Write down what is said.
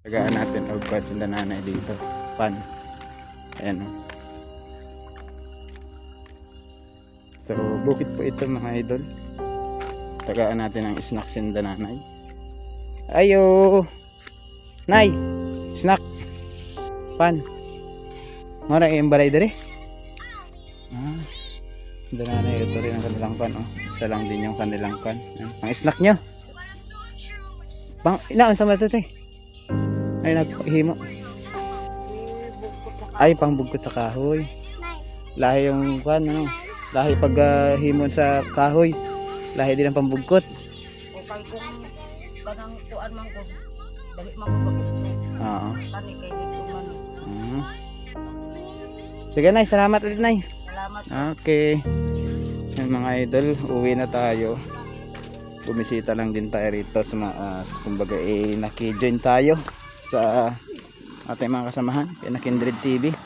Tagaan natin og pan sila nanay dito. Pan. Ayan. oh. So, bukit po ito mga idol. Tagaan natin ang snack sinda nanay. Ayo! Nay! Snack! Pan! Mara yung balay dere? Ah. Sinda ito rin ang kanilang pan. Oh. Isa lang din yung kanilang pan. Ang snack nyo. Pang, inaan sa mga ito Ay, naghimo. Ay, pang bugkot sa kahoy. Lahi yung pan, ano? Lahi pag ah, himon sa kahoy. Lahi din ang pambugkot. O kay kung bagay. Oo. Mhm. Sige, Nay. Salamat ulit, Nay. Salamat. Okay. Yung mga idol, uwi na tayo. Bumisita lang din tayo rito sa mga, ah, kumbaga, eh, naki-join tayo sa ating mga kasamahan, kay na Kindred TV.